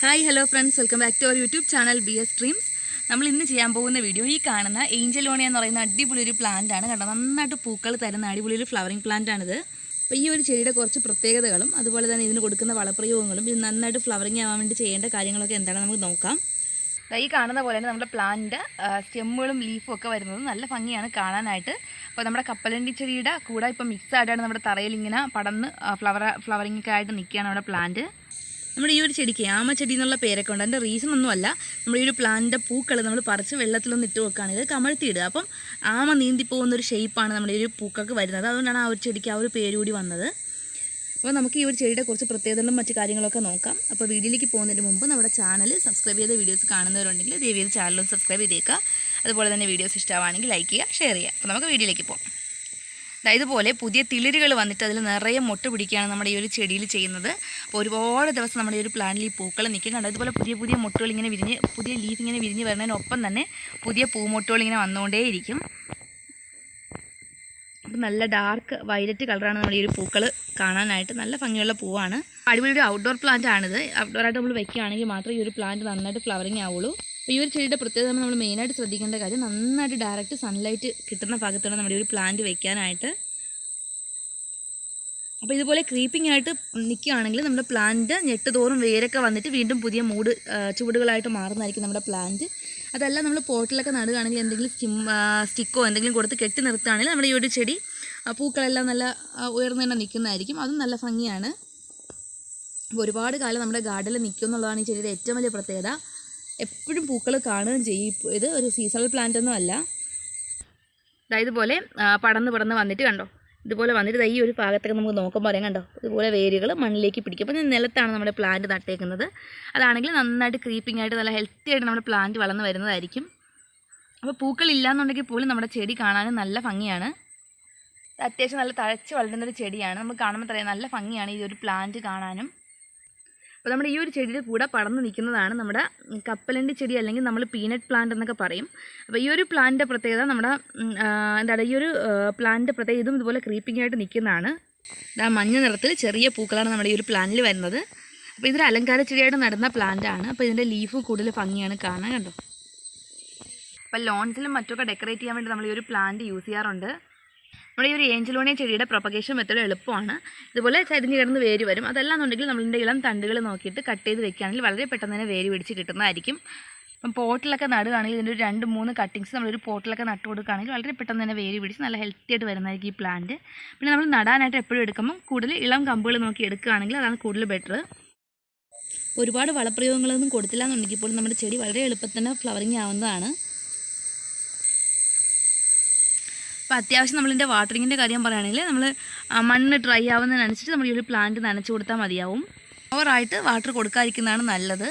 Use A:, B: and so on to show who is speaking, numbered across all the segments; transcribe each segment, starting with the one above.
A: Hi hello friends welcome back to our YouTube channel B S dreams നമ്മൾ ഇന്ന് ചെയ്യാൻ പോകുന്ന വീഡിയോ ഈ കാണുന്ന ഏഞ്ചലോണിയ എന്ന് പറയുന്ന അടിപൊളി ഒരു പ്ലാന്റ് ആണ്. കണ്ടോ? നന്നായിട്ട് പൂക്കൾ തരുന്ന അടിപൊളി ഒരു ഫ്ലവറിംഗ് പ്ലാന്റ് ആണിത്. അപ്പോൾ ഈ ഒരു ചെടിയുടെ കുറച്ച് പ്രത്യേകതകളും അതുപോലെ തന്നെ ഇതിന് കൊടുക്കുന്ന വളപ്രയോഗങ്ങളും ഇത് നന്നായിട്ട് ഫ്ലവറിംഗ് ആവാൻ വേണ്ടി ചെയ്യേണ്ട കാര്യങ്ങളൊക്കെ എന്താണെന്ന് നമുക്ക് നോക്കാം. ഈ കാണുന്ന പോലെ തന്നെ നമ്മുടെ പ്ലാന്റ് സ്റ്റെമ്മുകളും ലീഫും ഒക്കെ വരുന്നത് നല്ല ഭംഗിയാണ് കാണാനായിട്ട്. അപ്പോൾ നമ്മുടെ കപ്പലണ്ടി ചെടിയുടെ കൂടെ ഇപ്പം മിക്സ് ആയിട്ടാണ് നമ്മുടെ തറയിൽ ഇങ്ങനെ പടന്ന് ഫ്ലവർ ഫ്ലവറിംഗ് ഒക്കെ ആയിട്ട് നിൽക്കുകയാണ് നമ്മുടെ പ്ലാന്റ് നമ്മുടെ ഈ ഒരു ചെടിക്ക് ആമച്ചെടി എന്നുള്ള പേരൊക്കെ ഉണ്ട്. അതിന്റെ റീസൺ ഒന്നുമല്ല നമ്മുടെ ഈ ഒരു പ്ലാന്റിന്റെ പൂക്കൾ നമ്മൾ പറിച്ച് വെള്ളത്തിലൊന്ന് ഇട്ട് വെക്കുകയാണെങ്കിൽ കമഴ്ത്തിയിടുക. അപ്പം ആമ നീന്തി പോകുന്ന ഒരു ഷേപ്പാണ് നമ്മുടെ ഈ ഒരു പൂക്കൾക്ക് വരുന്നത്. അതുകൊണ്ടാണ് ആ ഒരു ചെടിക്ക് ആ ഒരു പേര് കൂടി വന്നത്. അപ്പോൾ നമുക്ക് ഈ ഒരു ചെടിയുടെ കുറച്ച് പ്രത്യേകതകളും മറ്റു കാര്യങ്ങളൊക്കെ നോക്കാം. അപ്പോൾ വീഡിയോയിലേക്ക് പോകുന്നതിന് മുമ്പ് നമ്മുടെ ചാനൽ സബ്സ്ക്രൈബ് ചെയ്ത വീഡിയോസ് കാണുന്നവരുണ്ടെങ്കിൽ ദയവ് ചെയ്ത് ചാനലും സബ്സ്ക്രൈബ് ചെയ്തേക്കുക. അതുപോലെ തന്നെ വീഡിയോസ് ഇഷ്ടമാണെങ്കിൽ ലൈക്ക് ചെയ്യുക ഷെയർ ചെയ്യുക. അപ്പോൾ നമുക്ക് വീഡിയോയിലേക്ക് പോകാം. ഇതുപോലെ പുതിയ തിളിരുകൾ വന്നിട്ട് അതിൽ നിറയെ മൊട്ട് പിടിക്കുകയാണ് നമ്മുടെ ഈ ഒരു ചെടിയിൽ ചെയ്യുന്നത്. അപ്പോൾ ഒരുപാട് ദിവസം നമ്മുടെ ഈ ഒരു പ്ലാന്റിൽ ഈ പൂക്കൾ നിൽക്കും. കണ്ടത് ഇതുപോലെ പുതിയ പുതിയ മൊട്ടുകൾ ഇങ്ങനെ വിരിഞ്ഞ് പുതിയ ലീഫ് ഇങ്ങനെ വിരിഞ്ഞ് വരുന്നതിനൊപ്പം തന്നെ പുതിയ പൂമൊട്ടുകൾ ഇങ്ങനെ വന്നുകൊണ്ടേയിരിക്കും. അപ്പം നല്ല ഡാർക്ക് വയലറ്റ് കളറാണ് നമ്മുടെ ഈ ഒരു പൂക്കൾ കാണാനായിട്ട്. നല്ല ഭംഗിയുള്ള പൂവാണ്. അടിപൊളി ഒരു ഔട്ട്ഡോർ പ്ലാന്റ് ആണിത്. ഔട്ട്ഡോർ ആയിട്ട് നമ്മൾ വെക്കുകയാണെങ്കിൽ മാത്രമേ ഈ ഒരു പ്ലാന്റ് നന്നായിട്ട് ഫ്ലവറിങ് ആവുള്ളൂ. അപ്പോൾ ഈ ഒരു ചെടിയുടെ പ്രത്യേകത നമ്മൾ മെയിനായിട്ട് ശ്രദ്ധിക്കേണ്ട കാര്യം നന്നായിട്ട് ഡയറക്റ്റ് സൺലൈറ്റ് കിട്ടുന്ന ഭാഗത്താണ് നമ്മുടെ ഒരു പ്ലാന്റ് വെക്കാനായിട്ട്. അപ്പോൾ ഇതുപോലെ ക്രീപ്പിംഗ് ആയിട്ട് നിൽക്കുകയാണെങ്കിൽ നമ്മുടെ പ്ലാന്റ് ഞെട്ട് തോറും വേരൊക്കെ വന്നിട്ട് വീണ്ടും പുതിയ മൂട് ചുവടുകളായിട്ട് മാറുന്നതായിരിക്കും നമ്മുടെ പ്ലാന്റ് അതല്ല നമ്മൾ പോട്ടിലൊക്കെ നടുകയാണെങ്കിൽ എന്തെങ്കിലും സ്റ്റിം സ്റ്റിക്കോ എന്തെങ്കിലും കൊടുത്ത് കെട്ടി നിർത്തുകയാണെങ്കിൽ നമ്മുടെ ഈ ഒരു ചെടി പൂക്കളെല്ലാം നല്ല ഉയർന്നു തന്നെ നിൽക്കുന്നതായിരിക്കും. അതും നല്ല ഭംഗിയാണ്. അപ്പോൾ ഒരുപാട് കാലം നമ്മുടെ ഗാർഡനിൽ നിൽക്കും ഈ ചെടിയുടെ ഏറ്റവും വലിയ പ്രത്യേകത. എപ്പോഴും പൂക്കൾ കാണുകയും ചെയ്യും. ഇത് ഒരു സീസണൽ പ്ലാന്റ് ഒന്നും അല്ല. ഇതുപോലെ പടന്ന് പടന്ന് വന്നിട്ട് കണ്ടോ? ഇതുപോലെ വന്നിട്ട് ഈ ഒരു ഭാഗത്തൊക്കെ നമുക്ക് നോക്കുമ്പോൾ അറിയാം കണ്ടോ? ഇതുപോലെ വേരുകൾ മണ്ണിലേക്ക് പിടിക്കും. അപ്പോൾ നിലത്താണ് നമ്മുടെ പ്ലാന്റ് നട്ടേക്കുന്നത്. അതാണെങ്കിൽ നന്നായിട്ട് ക്രീപ്പിംഗ് ആയിട്ട് നല്ല ഹെൽത്തി ആയിട്ട് നമ്മുടെ പ്ലാന്റ് വളർന്ന് വരുന്നതായിരിക്കും. അപ്പോൾ പൂക്കൾ ഇല്ലാന്നുണ്ടെങ്കിൽ പോലും നമ്മുടെ ചെടി കാണാൻ നല്ല ഭംഗിയാണ്. അത്യാവശ്യം നല്ല തഴച്ച് വളരുന്നൊരു ചെടിയാണ്. നമുക്ക് കാണുമ്പോൾ തന്നെ നല്ല ഭംഗിയാണ് ഈ ഒരു പ്ലാന്റ് കാണാനും. അപ്പോൾ നമ്മുടെ ഈ ഒരു ചെടിയുടെ കൂടെ പടർന്ന് നിൽക്കുന്നതാണ് നമ്മുടെ കപ്പലണ്ടി ചെടി അല്ലെങ്കിൽ നമ്മൾ പീനട്ട് പ്ലാന്റ് എന്നൊക്കെ പറയും. അപ്പോൾ ഈ ഒരു പ്ലാന്റിന്റെ പ്രത്യേകത നമ്മുടെ എന്താ ഈ ഒരു പ്ലാന്റിന്റെ പ്രത്യേകത ഇതും ഇതുപോലെ ക്രീപ്പിംഗ് ആയിട്ട് നിൽക്കുന്നതാണ്. ഇതാ മഞ്ഞ നിറത്തിൽ ചെറിയ പൂക്കളാണ് നമ്മുടെ ഈ ഒരു പ്ലാന്റിൽ വരുന്നത്. അപ്പോൾ ഇതൊരു അലങ്കാര ചെടിയായിട്ട് നടുന്ന പ്ലാന്റാണ് അപ്പോൾ ഇതിന്റെ ലീഫ് കൂടുതൽ ഭംഗിയാണ് കാണാൻ കണ്ടോ? അപ്പോൾ ലോൺസിലും മറ്റൊക്കെ ഡെക്കറേറ്റ് ചെയ്യാൻ വേണ്ടി നമ്മൾ ഈ ഒരു പ്ലാന്റ് യൂസ് ചെയ്യാറുണ്ട്. നമ്മുടെ ഈ ഒരു ഏഞ്ചലോണിയ ചെടിയുടെ പ്രൊപ്പഗേഷൻ മെത്തേഡ് എളുപ്പമാണ്. ഇതുപോലെ ചരിഞ്ഞ് കിടന്ന് വേര് വരും. അതല്ലാന്നുണ്ടെങ്കിൽ നമ്മളിന്റെ ഇളം തണ്ടുകൾ നോക്കിയിട്ട് കട്ട് ചെയ്ത് വെക്കുകയാണെങ്കിൽ വളരെ പെട്ടെന്ന് തന്നെ വേര് പിടിച്ച് കിട്ടുന്നതായിരിക്കും. അപ്പം പോട്ടിലൊക്കെ നടുകയാണെങ്കിൽ ഇതിന്റെ ഒരു രണ്ട് മൂന്ന് കട്ടിങ്സ് നമ്മളൊരു പോട്ടിലൊക്കെ നട്ട് കൊടുക്കുകയാണെങ്കിൽ വളരെ പെട്ടെന്ന് തന്നെ വേര് പിടിച്ച് നല്ല ഹെൽത്തി ആയിട്ട് വരുന്നതായിരിക്കും ഈ പ്ലാന്റ് പിന്നെ നമ്മൾ നടാനായിട്ട് എപ്പോഴും എടുക്കുമ്പോൾ കൂടുതൽ ഇളം കമ്പുകൾ നോക്കി എടുക്കുകയാണെങ്കിൽ അതാണ് കൂടുതൽ ബെറ്റർ ഒരുപാട് വളപ്രയോഗങ്ങളൊന്നും കൊടുത്തില്ല എന്നുണ്ടെങ്കിൽ പോലും നമ്മുടെ ചെടി വളരെ എളുപ്പത്തിൽ ഫ്ലവറിങ് ആവുന്നതാണ്. അപ്പോൾ അത്യാവശ്യം നമ്മളിന്റെ വാട്ടറിങ്ങിന്റെ കാര്യം പറയുകയാണെങ്കിൽ നമ്മൾ മണ്ണ് ഡ്രൈ ആവുന്നതിനനുസരിച്ച് നമ്മൾ ഈ ഒരു പ്ലാന്റ് നനച്ച് കൊടുത്താൽ മതിയാവും. ഓവറായിട്ട് വാട്ടർ കൊടുക്കാതിരിക്കുന്നതാണ് നല്ലത്.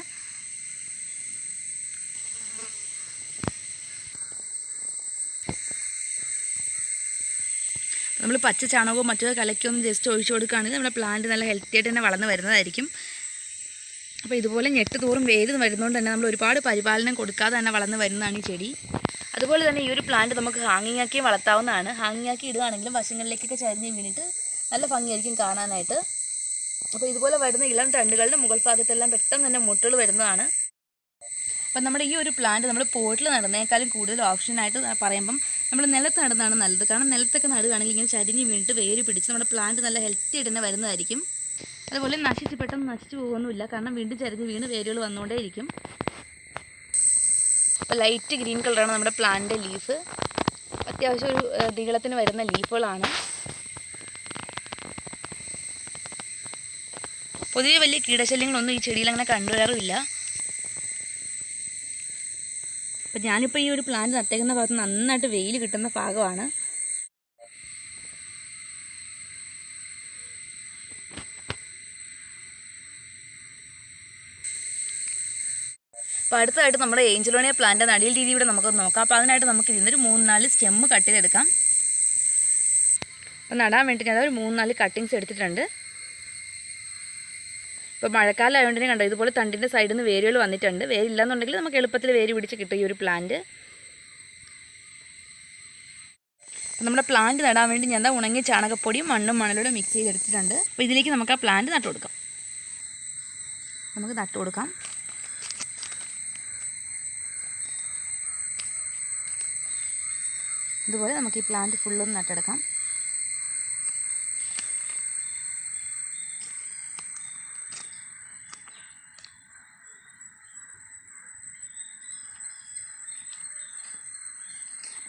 A: നമ്മൾ പച്ച ചാണകവും മറ്റോ കലക്കൊന്നും ജസ്റ്റ് ഒഴിച്ചു കൊടുക്കുകയാണെങ്കിൽ നമ്മുടെ പ്ലാന്റ് നല്ല ഹെൽത്തി ആയിട്ട് തന്നെ വളർന്ന് വരുന്നതായിരിക്കും. അപ്പോൾ ഇതുപോലെ ഞെട്ട് തോറും വേര് വരുന്നതുകൊണ്ട് തന്നെ നമ്മൾ ഒരുപാട് പരിപാലനം കൊടുക്കാതെ തന്നെ വളർന്ന് വരുന്നതാണ് ഈ ചെടി. അതുപോലെ തന്നെ ഈ ഒരു പ്ലാന്റ് നമുക്ക് ഹാങ്ങിങ് ആക്കി വളർത്താവുന്നതാണ്. ഹാങ്ങിങ് ആക്കി ഇടുകയാണെങ്കിലും വശങ്ങളിലേക്കൊക്കെ ചരിഞ്ഞ് വീണിട്ട് നല്ല ഭംഗിയായിരിക്കും കാണാനായിട്ട്. അപ്പോൾ ഇതുപോലെ വരുന്ന ഇളം തണ്ടുകളുടെ മുകൾ ഭാഗത്തെല്ലാം പെട്ടെന്ന് തന്നെ മുട്ടുകൾ വരുന്നതാണ്. അപ്പം നമ്മുടെ ഈ ഒരു പ്ലാന്റ് നമ്മൾ പോട്ടിൽ നടുന്നേക്കാളും കൂടുതൽ ഓപ്ഷനായിട്ട് പറയുമ്പം നമ്മൾ നിലത്ത് നടുന്നതാണ് നല്ലത്. കാരണം നിലത്തൊക്കെ നടുകയാണെങ്കിൽ ഇങ്ങനെ ചരിഞ്ഞ് വീണിട്ട് വേര് പിടിച്ച് നമ്മുടെ പ്ലാന്റ് നല്ല ഹെൽത്തി ആയിട്ട് തന്നെ വരുന്നതായിരിക്കും. അതുപോലെ നശിച്ച് പെട്ടെന്ന് നശിച്ചു പോകുന്നില്ല കാരണം വീണ്ടും ചരിഞ്ഞ് വീണ് വേരുകൾ വന്നുകൊണ്ടേയിരിക്കും. അപ്പോൾ ലൈറ്റ് ഗ്രീൻ കളറാണ് നമ്മുടെ പ്ലാന്റിന്റെ ലീഫ്. അത്യാവശ്യം ഒരു നീളത്തിന് വരുന്ന ലീഫുകളാണ്. പൊതുവെ വലിയ കീടശല്യങ്ങളൊന്നും ഈ ചെടിയിൽ അങ്ങനെ കണ്ടുവരാറുമില്ല അപ്പം ഞാനിപ്പോൾ ഈ ഒരു പ്ലാന്റ് നട്ടേക്കുന്ന ഭാഗത്ത് നന്നായിട്ട് വെയിൽ കിട്ടുന്ന ഭാഗമാണ്. അപ്പോൾ അടുത്തതായിട്ട് നമ്മുടെ ഏഞ്ചലോണിയ പ്ലാന്റ് നടിയിൽ രീതി ഇവിടെ നമുക്ക് നോക്കാം. അപ്പോൾ അതിനായിട്ട് നമുക്ക് ഇതിന്നൊരു മൂന്ന് നാല് സ്റ്റെമ്മ് കട്ട് ചെയ്തെടുക്കാം. അപ്പോൾ നടാൻ വേണ്ടി ഞാൻ ഒരു മൂന്ന് നാല് കട്ടിങ്സ് എടുത്തിട്ടുണ്ട്. ഇപ്പോൾ മഴക്കാലം ആയതുകൊണ്ട് തന്നെ കണ്ടോ ഇതുപോലെ തണ്ടിന്റെ സൈഡിൽ നിന്ന് വേരുകൾ വന്നിട്ടുണ്ട്. വേരില്ലാന്നുണ്ടെങ്കിൽ നമുക്ക് എളുപ്പത്തിൽ വേര് പിടിച്ച് കിട്ടും ഈ ഒരു പ്ലാന്റ് നമ്മുടെ പ്ലാന്റ് നടാൻ വേണ്ടി ഞാൻ ഉണങ്ങിയ ചാണകപ്പൊടിയും മണ്ണും മണലോടെ മിക്സ് ചെയ്തെടുത്തിട്ടുണ്ട്. അപ്പോൾ ഇതിലേക്ക് നമുക്ക് ആ പ്ലാന്റ് നട്ടു കൊടുക്കാം. നമുക്ക് നട്ടു കൊടുക്കാം. ഇതുപോലെ നമുക്ക് ഈ പ്ലാന്റ് ഫുള്ളൊന്ന് നട്ടെടുക്കാം.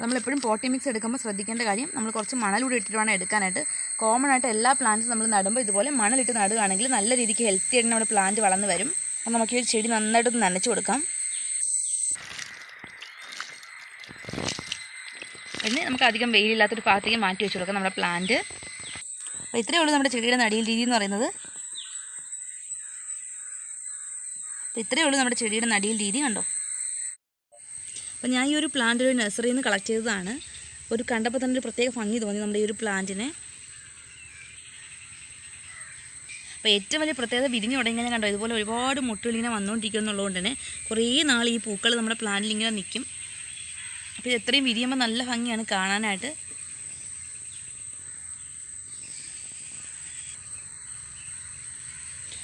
A: നമ്മളെപ്പോഴും പോട്ടി മിക്സ് എടുക്കുമ്പോൾ ശ്രദ്ധിക്കേണ്ട കാര്യം നമ്മൾ കുറച്ച് മണലൂടെ ഇട്ടിട്ട് വേണം എടുക്കാനായിട്ട്. കോമൺ ആയിട്ട് എല്ലാ പ്ലാന്റ്സും നമ്മൾ നടുമ്പോൾ ഇതുപോലെ മണലിട്ട് നടുകയാണെങ്കിൽ നല്ല രീതിക്ക് ഹെൽത്തി ആയിട്ട് നമ്മുടെ പ്ലാന്റ് വളർന്നു വരും. അപ്പോൾ നമുക്ക് ഈ ചെടി നന്നായിട്ടൊന്ന് നനച്ചു കൊടുക്കാം. നമുക്ക് അധികം വെയിലില്ലാത്തൊരു ഭാഗത്തേക്ക് മാറ്റി വെച്ച് കൊടുക്കാം നമ്മുടെ പ്ലാന്റ് അപ്പോൾ ഇത്രയേ ഉള്ളൂ നമ്മുടെ ചെടിയുടെ നടിയിൽ രീതി എന്ന് പറയുന്നത്. അപ്പോൾ ഇത്രയേ ഉള്ളൂ നമ്മുടെ ചെടിയുടെ നടിയിൽ രീതി കണ്ടോ? അപ്പോൾ ഞാൻ ഈ ഒരു പ്ലാന്റ് ഒരു നഴ്സറിയിൽ നിന്ന് കളക്ട് ചെയ്തതാണ്. ഒരു കണ്ടപ്പോൾ തന്നെ ഒരു പ്രത്യേക ഭംഗി തോന്നി നമ്മുടെ ഈ ഒരു പ്ലാന്റിനെ അപ്പോൾ ഏറ്റവും വലിയ പ്രത്യേകത വിരിഞ്ഞ് തുടങ്ങിയാൽ കണ്ടോ? ഇതുപോലെ ഒരുപാട് മുട്ടുകൾ ഇങ്ങനെ വന്നുകൊണ്ടിരിക്കുന്നുള്ളതുകൊണ്ട് തന്നെ കുറേ നാൾ ഈ പൂക്കൾ നമ്മുടെ പ്ലാന്റിൽ ഇങ്ങനെ നിൽക്കും. അപ്പോൾ ഇത് എത്രയും വിരിയുമ്പോൾ നല്ല ഭംഗിയാണ് കാണാനായിട്ട്.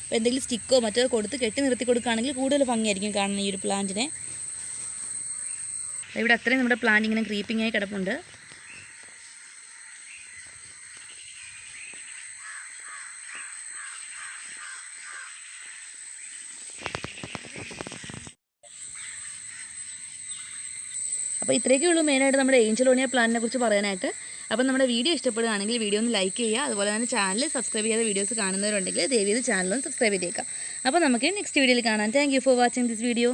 A: അപ്പോൾ എന്തെങ്കിലും സ്റ്റിക്കോ മറ്റോ കൊടുത്ത് കെട്ടി നിർത്തി കൊടുക്കുകയാണെങ്കിൽ കൂടുതൽ ഭംഗിയായിരിക്കും കാണുന്ന ഈ ഒരു പ്ലാന്റിനെ. ഇവിടെ അത്രയും നമ്മുടെ പ്ലാന്റ് ഇങ്ങനെ ക്രീപ്പിംഗ് ആയി കിടപ്പുണ്ട്. അപ്പോൾ ഇത്രയൊക്കെ ഉള്ളൂ മെയിനായിട്ട് നമ്മുടെ ഏഞ്ചലോണിയ പ്ലാനിനെ കുറിച്ച് പറയാനായിട്ട്. അപ്പോൾ നമ്മുടെ വീഡിയോ ഇഷ്ടപ്പെടുകയാണെങ്കിൽ വീഡിയോ ഒന്ന് ലൈക്ക് ചെയ്യുക. അതുപോലെ തന്നെ ചാനൽ സബ്സ്ക്രൈബ് ചെയ്യാതെ വീഡിയോസ് കാണുന്നവരുണ്ടെങ്കിൽ ദയവ് ചെയ്ത് ചാനലും സബ്സ്ക്രൈബ് ചെയ്തേക്കാം അപ്പോൾ നമുക്ക് നെക്സ്റ്റ് വീഡിയോയിൽ കാണാം. Thank for watching this video